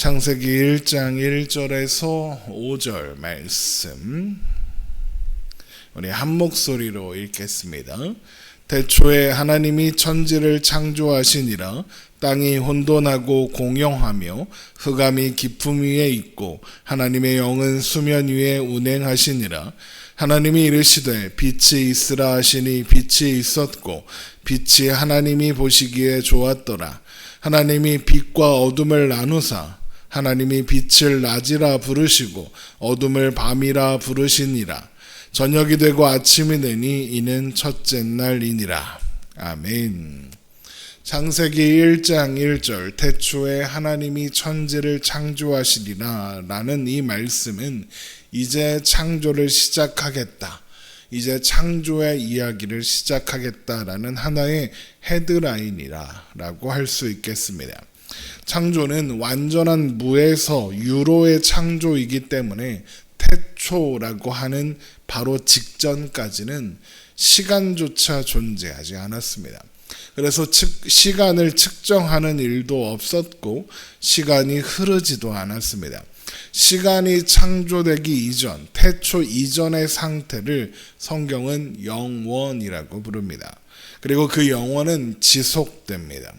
창세기 1장 1절에서 5절 말씀. 우리 한 목소리로 읽겠습니다. 태초에 하나님이 천지를 창조하시니라. 땅이 혼돈하고 공영하며 흑암이 깊음 위에 있고 하나님의 영은 수면 위에 운행하시니라. 하나님이 이르시되 빛이 있으라 하시니 빛이 있었고 빛이 하나님이 보시기에 좋았더라. 하나님이 빛과 어둠을 나누사 하나님이 빛을 낮이라 부르시고 어둠을 밤이라 부르시니라. 저녁이 되고 아침이 되니 이는 첫째 날이니라. 아멘. 창세기 1장 1절 태초에 하나님이 천지를 창조하시리라 라는 이 말씀은 이제 창조를 시작하겠다. 이제 창조의 이야기를 시작하겠다라는 하나의 헤드라인이라 라고 할 수 있겠습니다. 창조는 완전한 무에서 유로의 창조이기 때문에 태초라고 하는 바로 직전까지는 시간조차 존재하지 않았습니다. 그래서 측, 시간을 측정하는 일도 없었고 시간이 흐르지도 않았습니다. 시간이 창조되기 이전, 태초 이전의 상태를 성경은 영원이라고 부릅니다. 그리고 그 영원은 지속됩니다.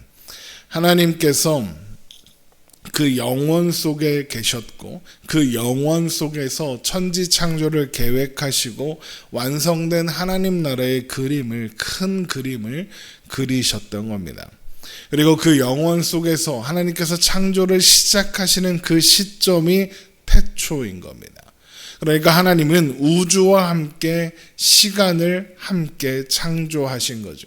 하나님께서 그 영원 속에 계셨고 그 영원 속에서 천지 창조를 계획하시고 완성된 하나님 나라의 그림을 큰 그림을 그리셨던 겁니다. 그리고 그 영원 속에서 하나님께서 창조를 시작하시는 그 시점이 태초인 겁니다. 그러니까 하나님은 우주와 함께 시간을 함께 창조하신 거죠.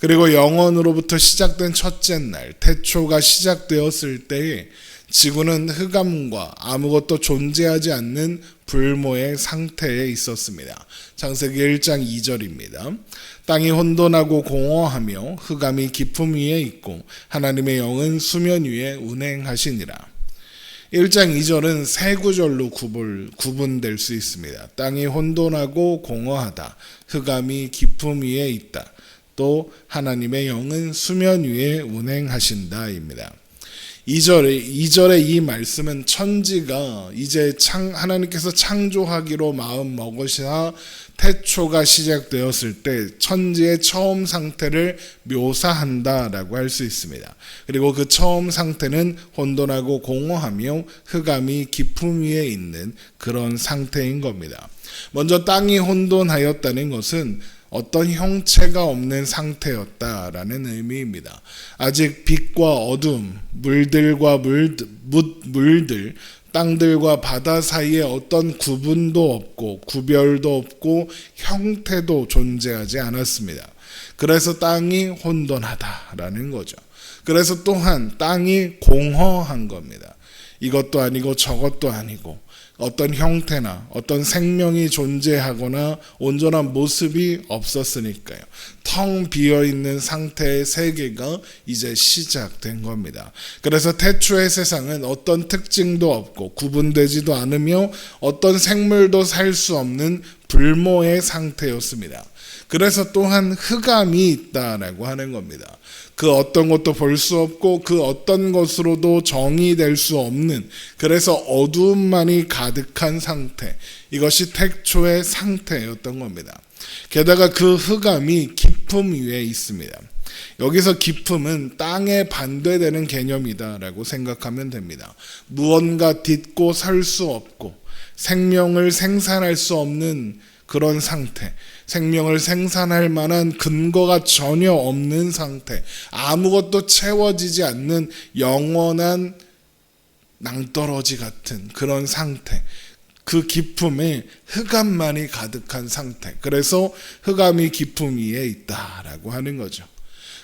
그리고 영원으로부터 시작된 첫째 날, 태초가 시작되었을 때에 지구는 흑암과 아무것도 존재하지 않는 불모의 상태에 있었습니다. 창세기 1장 2절입니다. 땅이 혼돈하고 공허하며 흑암이 깊음 위에 있고 하나님의 영은 수면 위에 운행하시니라. 1장 2절은 세 구절로 구분될 수 있습니다. 땅이 혼돈하고 공허하다. 흑암이 깊음 위에 있다. 또 하나님의 영은 수면 위에 운행하신다입니다. 2절에 2절의 이 말씀은 천지가 이제 창 하나님께서 창조하기로 마음 먹으시나 태초가 시작되었을 때 천지의 처음 상태를 묘사한다라고 할 수 있습니다. 그리고 그 처음 상태는 혼돈하고 공허하며 흑암이 깊음 위에 있는 그런 상태인 겁니다. 먼저 땅이 혼돈하였다는 것은 어떤 형체가 없는 상태였다라는 의미입니다. 아직 빛과 어둠, 물들과 물, 물들, 땅들과 바다 사이에 어떤 구분도 없고 구별도 없고 형태도 존재하지 않았습니다. 그래서 땅이 혼돈하다라는 거죠. 그래서 또한 땅이 공허한 겁니다. 이것도 아니고 저것도 아니고 어떤 형태나 어떤 생명이 존재하거나 온전한 모습이 없었으니까요. 텅 비어 있는 상태의 세계가 이제 시작된 겁니다. 그래서 태초의 세상은 어떤 특징도 없고 구분되지도 않으며 어떤 생물도 살 수 없는 불모의 상태였습니다. 그래서 또한 흑암이 있다라고 하는 겁니다. 그 어떤 것도 볼 수 없고 그 어떤 것으로도 정의될 수 없는 그래서 어두움만이 가득한 상태. 이것이 태초의 상태였던 겁니다. 게다가 그 흑암이 깊음 위에 있습니다. 여기서 깊음은 땅에 반대되는 개념이다라고 생각하면 됩니다. 무언가 딛고 살 수 없고 생명을 생산할 수 없는 그런 상태. 생명을 생산할 만한 근거가 전혀 없는 상태, 아무것도 채워지지 않는 영원한 낭떠러지 같은 그런 상태, 그 깊음에 흑암만이 가득한 상태. 그래서 흑암이 깊음 위에 있다라고 하는 거죠.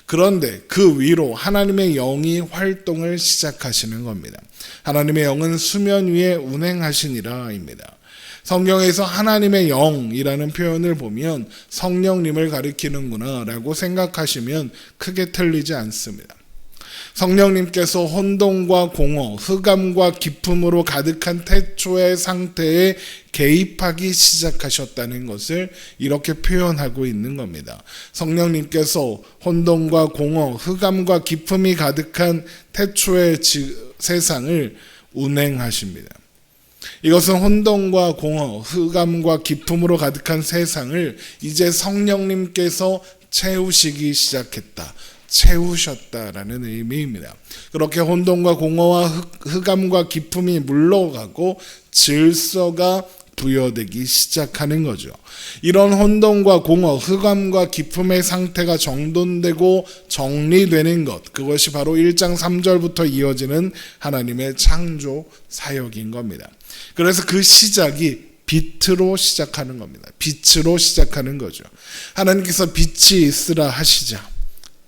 그런데 그 위로 하나님의 영이 활동을 시작하시는 겁니다. 하나님의 영은 수면 위에 운행하시니라입니다. 성경에서 하나님의 영이라는 표현을 보면 성령님을 가리키는구나 라고 생각하시면 크게 틀리지 않습니다. 성령님께서 혼돈과 공허, 흑암과 기품으로 가득한 태초의 상태에 개입하기 시작하셨다는 것을 이렇게 표현하고 있는 겁니다. 성령님께서 혼돈과 공허, 흑암과 기품이 가득한 태초의 세상을 운행하십니다. 이것은 혼돈과 공허, 흑암과 기품으로 가득한 세상을 이제 성령님께서 채우시기 시작했다. 채우셨다라는 의미입니다. 그렇게 혼돈과 공허와 흑, 암과 기품이 물러가고 질서가 부여되기 시작하는 거죠. 이런 혼돈과 공허, 흑암과 기품의 상태가 정돈되고 정리되는 것, 그것이 바로 1장 3절부터 이어지는 하나님의 창조 사역인 겁니다. 그래서 그 시작이 빛으로 시작하는 겁니다. 빛으로 시작하는 거죠. 하나님께서 빛이 있으라 하시자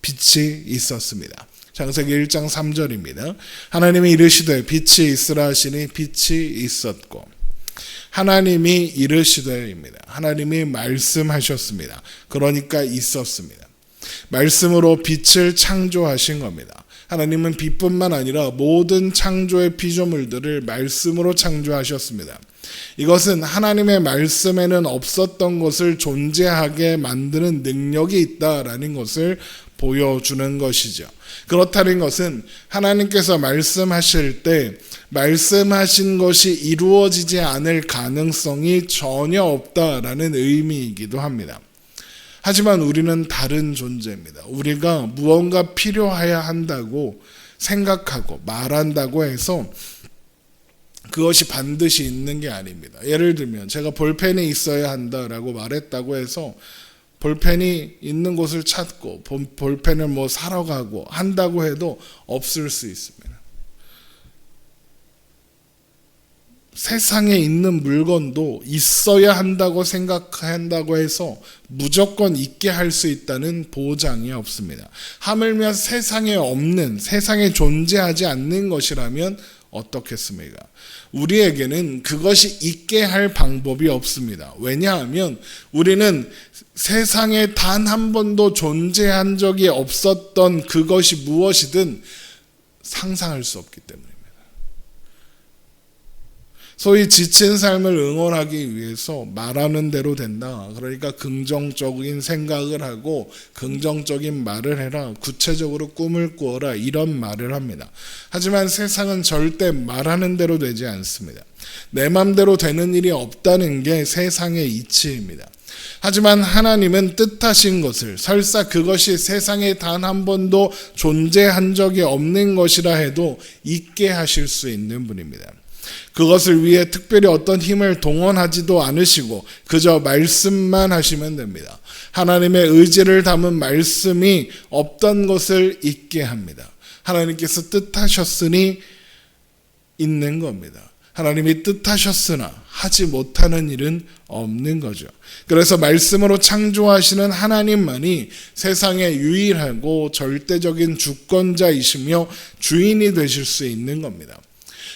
빛이 있었습니다. 창세기 1장 3절입니다. 하나님이 이르시되 빛이 있으라 하시니 빛이 있었고 하나님이 이르시되입니다. 하나님이 말씀하셨습니다. 그러니까 있었습니다. 말씀으로 빛을 창조하신 겁니다. 하나님은 빛뿐만 아니라 모든 창조의 피조물들을 말씀으로 창조하셨습니다. 이것은 하나님의 말씀에는 없었던 것을 존재하게 만드는 능력이 있다라는 것을 보여주는 것이죠. 그렇다는 것은 하나님께서 말씀하실 때 말씀하신 것이 이루어지지 않을 가능성이 전혀 없다라는 의미이기도 합니다. 하지만 우리는 다른 존재입니다. 우리가 무언가 필요해야 한다고 생각하고 말한다고 해서 그것이 반드시 있는 게 아닙니다. 예를 들면 제가 볼펜이 있어야 한다라고 말했다고 해서 볼펜이 있는 곳을 찾고 볼펜을 뭐 사러 가고 한다고 해도 없을 수 있습니다. 세상에 있는 물건도 있어야 한다고 생각한다고 해서 무조건 있게 할 수 있다는 보장이 없습니다. 하물며 세상에 없는, 세상에 존재하지 않는 것이라면 어떻겠습니까? 우리에게는 그것이 있게 할 방법이 없습니다. 왜냐하면 우리는 세상에 단 한 번도 존재한 적이 없었던 그것이 무엇이든 상상할 수 없기 때문입니다. 소위 지친 삶을 응원하기 위해서 말하는 대로 된다. 그러니까 긍정적인 생각을 하고 긍정적인 말을 해라. 구체적으로 꿈을 꾸어라. 이런 말을 합니다. 하지만 세상은 절대 말하는 대로 되지 않습니다. 내 맘대로 되는 일이 없다는 게 세상의 이치입니다. 하지만 하나님은 뜻하신 것을 설사 그것이 세상에 단 한 번도 존재한 적이 없는 것이라 해도 있게 하실 수 있는 분입니다. 그것을 위해 특별히 어떤 힘을 동원하지도 않으시고 그저 말씀만 하시면 됩니다. 하나님의 의지를 담은 말씀이 없던 것을 있게 합니다. 하나님께서 뜻하셨으니 있는 겁니다. 하나님이 뜻하셨으나 하지 못하는 일은 없는 거죠. 그래서 말씀으로 창조하시는 하나님만이 세상의 유일하고 절대적인 주권자이시며 주인이 되실 수 있는 겁니다.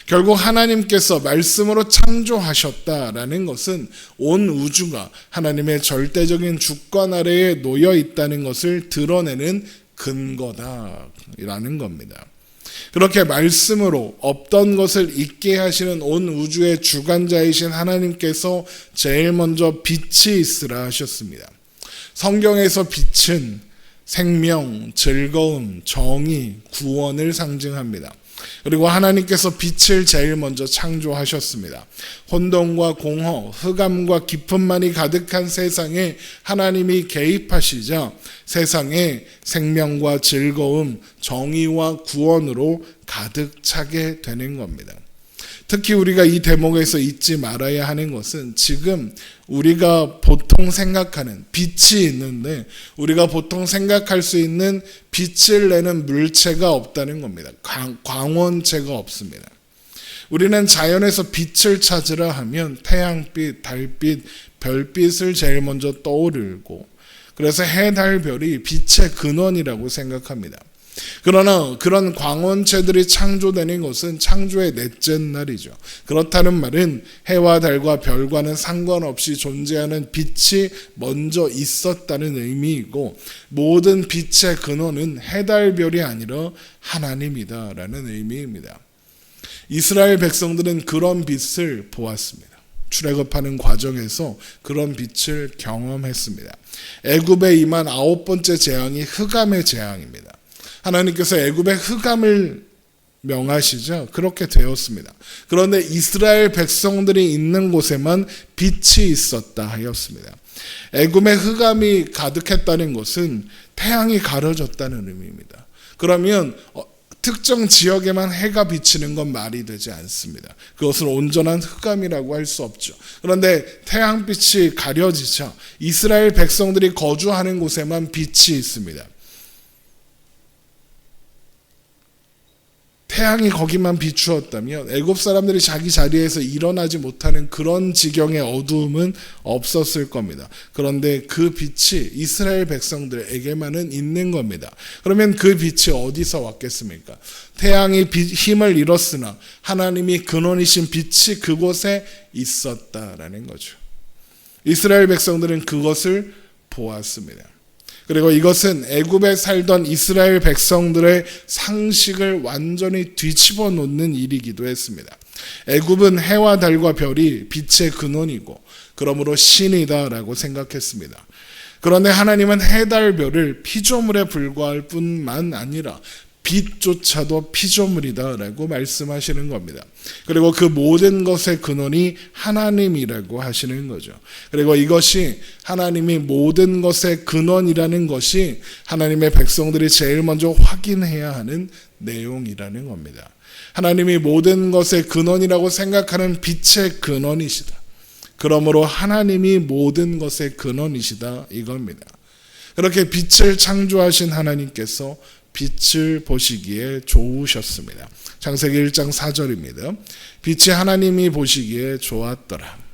결국 하나님께서 말씀으로 창조하셨다라는 것은 온 우주가 하나님의 절대적인 주권 아래에 놓여 있다는 것을 드러내는 근거다라는 겁니다. 그렇게 말씀으로 없던 것을 있게 하시는 온 우주의 주관자이신 하나님께서 제일 먼저 빛이 있으라 하셨습니다. 성경에서 빛은 생명, 즐거움, 정의, 구원을 상징합니다. 그리고 하나님께서 빛을 제일 먼저 창조하셨습니다. 혼돈과 공허, 흑암과 깊음만이 가득한 세상에 하나님이 개입하시자 세상에 생명과 즐거움, 정의와 구원으로 가득 차게 되는 겁니다. 특히 우리가 이 대목에서 잊지 말아야 하는 것은 지금 우리가 보통 생각하는 빛이 있는데 우리가 보통 생각할 수 있는 빛을 내는 물체가 없다는 겁니다. 광원체가 없습니다. 우리는 자연에서 빛을 찾으라 하면 태양빛, 달빛, 별빛을 제일 먼저 떠오르고 그래서 해, 달, 별이 빛의 근원이라고 생각합니다. 그러나 그런 광원체들이 창조되는 것은 창조의 넷째 날이죠. 그렇다는 말은 해와 달과 별과는 상관없이 존재하는 빛이 먼저 있었다는 의미이고 모든 빛의 근원은 해달 별이 아니라 하나님이다라는 의미입니다. 이스라엘 백성들은 그런 빛을 보았습니다. 출애굽하는 과정에서 그런 빛을 경험했습니다. 애굽에 임한 아홉 번째 재앙이 흑암의 재앙입니다. 하나님께서 애굽의 흑암을 명하시죠. 그렇게 되었습니다. 그런데 이스라엘 백성들이 있는 곳에만 빛이 있었다 하였습니다. 애굽의 흑암이 가득했다는 것은 태양이 가려졌다는 의미입니다. 그러면 어, 특정 지역에만 해가 비치는 건 말이 되지 않습니다. 그것은 온전한 흑암이라고 할 수 없죠. 그런데 태양빛이 가려지자 이스라엘 백성들이 거주하는 곳에만 빛이 있습니다. 태양이 거기만 비추었다면 애굽 사람들이 자기 자리에서 일어나지 못하는 그런 지경의 어두움은 없었을 겁니다. 그런데 그 빛이 이스라엘 백성들에게만은 있는 겁니다. 그러면 그 빛이 어디서 왔겠습니까? 태양이 빛, 힘을 잃었으나 하나님이 근원이신 빛이 그곳에 있었다라는 거죠. 이스라엘 백성들은 그것을 보았습니다. 그리고 이것은 애굽에 살던 이스라엘 백성들의 상식을 완전히 뒤집어 놓는 일이기도 했습니다. 애굽은 해와 달과 별이 빛의 근원이고 그러므로 신이다라고 생각했습니다. 그런데 하나님은 해, 달, 별을 피조물에 불과할 뿐만 아니라 빛조차도 피조물이다라고 말씀하시는 겁니다. 그리고 그 모든 것의 근원이 하나님이라고 하시는 거죠. 그리고 이것이 하나님이 모든 것의 근원이라는 것이 하나님의 백성들이 제일 먼저 확인해야 하는 내용이라는 겁니다. 하나님이 모든 것의 근원이라고 생각하는 빛의 근원이시다. 그러므로 하나님이 모든 것의 근원이시다 이겁니다. 그렇게 빛을 창조하신 하나님께서 빛을 보시기에 좋으셨습니다. 창세기 1장 4절입니다. 빛이 하나님이 보시기에 좋았더라.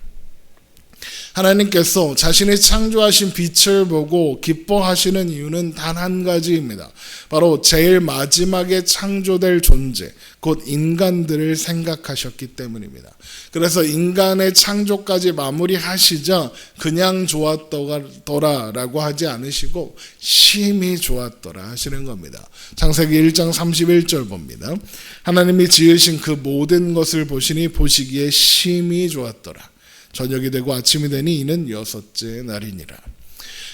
하나님께서 자신이 창조하신 빛을 보고 기뻐하시는 이유는 단 한 가지입니다. 바로 제일 마지막에 창조될 존재, 곧 인간들을 생각하셨기 때문입니다. 그래서 인간의 창조까지 마무리하시자 그냥 좋았더라라고 하지 않으시고 심히 좋았더라 하시는 겁니다. 창세기 1장 31절 봅니다. 하나님이 지으신 그 모든 것을 보시니 보시기에 심히 좋았더라. 저녁이 되고 아침이 되니 이는 여섯째 날이니라.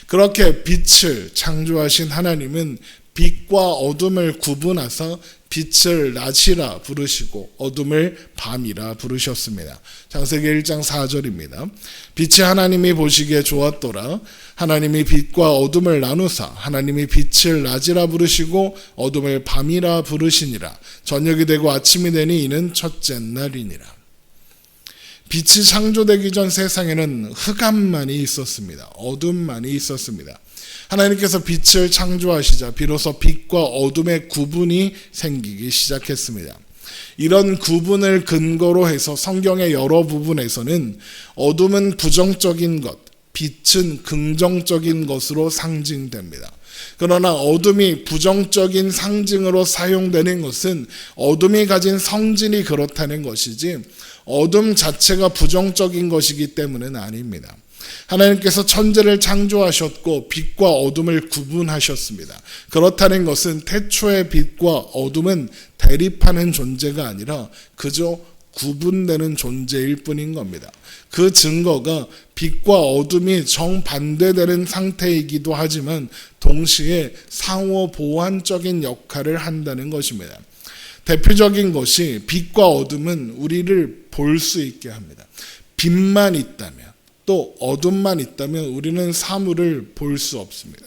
그렇게 빛을 창조하신 하나님은 빛과 어둠을 구분하사 빛을 낮이라 부르시고 어둠을 밤이라 부르셨습니다. 창세기 1장 4절입니다. 빛이 하나님이 보시기에 좋았더라. 하나님이 빛과 어둠을 나누사 하나님이 빛을 낮이라 부르시고 어둠을 밤이라 부르시니라. 저녁이 되고 아침이 되니 이는 첫째 날이니라. 빛이 창조되기 전 세상에는 흑암만이 있었습니다. 어둠만이 있었습니다. 하나님께서 빛을 창조하시자 비로소 빛과 어둠의 구분이 생기기 시작했습니다. 이런 구분을 근거로 해서 성경의 여러 부분에서는 어둠은 부정적인 것, 빛은 긍정적인 것으로 상징됩니다. 그러나 어둠이 부정적인 상징으로 사용되는 것은 어둠이 가진 성질이 그렇다는 것이지 어둠 자체가 부정적인 것이기 때문은 아닙니다. 하나님께서 천재를 창조하셨고 빛과 어둠을 구분하셨습니다. 그렇다는 것은 태초의 빛과 어둠은 대립하는 존재가 아니라 그저 구분되는 존재일 뿐인 겁니다. 그 증거가 빛과 어둠이 정반대되는 상태이기도 하지만 동시에 상호 보완적인 역할을 한다는 것입니다. 대표적인 것이 빛과 어둠은 우리를 볼 수 있게 합니다. 빛만 있다면 또 어둠만 있다면 우리는 사물을 볼 수 없습니다.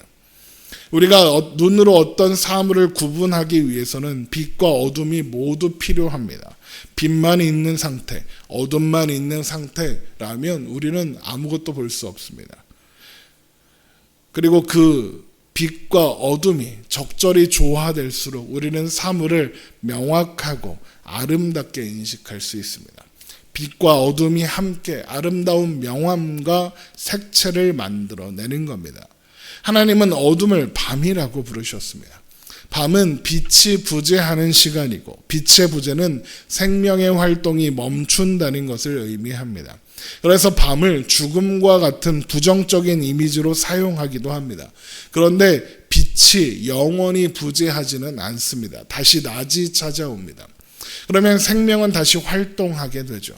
우리가 어, 눈으로 어떤 사물을 구분하기 위해서는 빛과 어둠이 모두 필요합니다. 빛만 있는 상태, 어둠만 있는 상태라면 우리는 아무것도 볼 수 없습니다. 그리고 그 빛과 어둠이 적절히 조화될수록 우리는 사물을 명확하고 아름답게 인식할 수 있습니다. 빛과 어둠이 함께 아름다운 명암과 색채를 만들어내는 겁니다. 하나님은 어둠을 밤이라고 부르셨습니다. 밤은 빛이 부재하는 시간이고 빛의 부재는 생명의 활동이 멈춘다는 것을 의미합니다. 그래서 밤을 죽음과 같은 부정적인 이미지로 사용하기도 합니다. 그런데 빛이 영원히 부재하지는 않습니다. 다시 낮이 찾아옵니다. 그러면 생명은 다시 활동하게 되죠.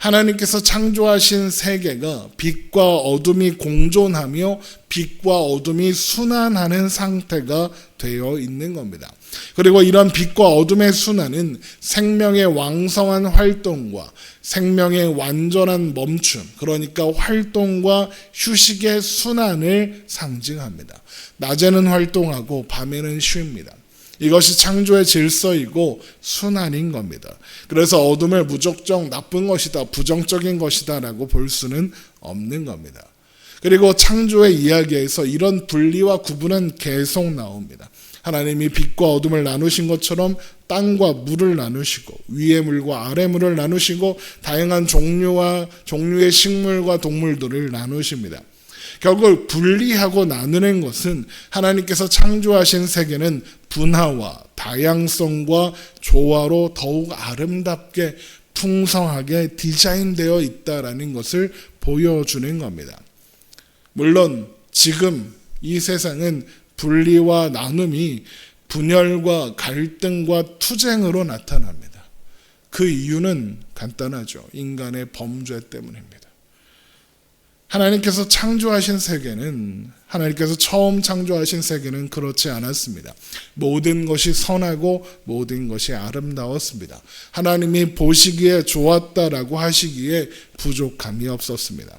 하나님께서 창조하신 세계가 빛과 어둠이 공존하며 빛과 어둠이 순환하는 상태가 되어 있는 겁니다. 그리고 이런 빛과 어둠의 순환은 생명의 왕성한 활동과 생명의 완전한 멈춤, 그러니까 활동과 휴식의 순환을 상징합니다. 낮에는 활동하고 밤에는 쉽니다. 이것이 창조의 질서이고 순환인 겁니다. 그래서 어둠을 무조건 나쁜 것이다, 부정적인 것이다라고 볼 수는 없는 겁니다. 그리고 창조의 이야기에서 이런 분리와 구분은 계속 나옵니다. 하나님이 빛과 어둠을 나누신 것처럼 땅과 물을 나누시고 위의 물과 아래 물을 나누시고 다양한 종류와 종류의 식물과 동물들을 나누십니다. 결국 분리하고 나누는 것은 하나님께서 창조하신 세계는 분화와 다양성과 조화로 더욱 아름답게 풍성하게 디자인되어 있다라는 것을 보여주는 겁니다. 물론 지금 이 세상은 분리와 나눔이 분열과 갈등과 투쟁으로 나타납니다. 그 이유는 간단하죠. 인간의 범죄 때문입니다. 하나님께서 창조하신 세계는 하나님께서 처음 창조하신 세계는 그렇지 않았습니다. 모든 것이 선하고 모든 것이 아름다웠습니다. 하나님이 보시기에 좋았다라고 하시기에 부족함이 없었습니다.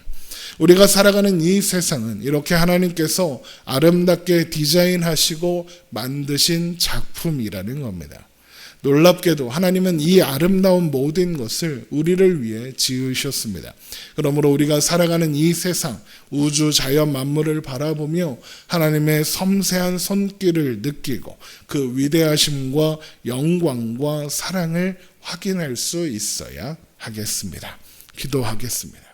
우리가 살아가는 이 세상은 이렇게 하나님께서 아름답게 디자인하시고 만드신 작품이라는 겁니다. 놀랍게도 하나님은 이 아름다운 모든 것을 우리를 위해 지으셨습니다. 그러므로 우리가 살아가는 이 세상, 우주 자연 만물을 바라보며 하나님의 섬세한 손길을 느끼고 그 위대하심과 영광과 사랑을 확인할 수 있어야 하겠습니다. 기도하겠습니다.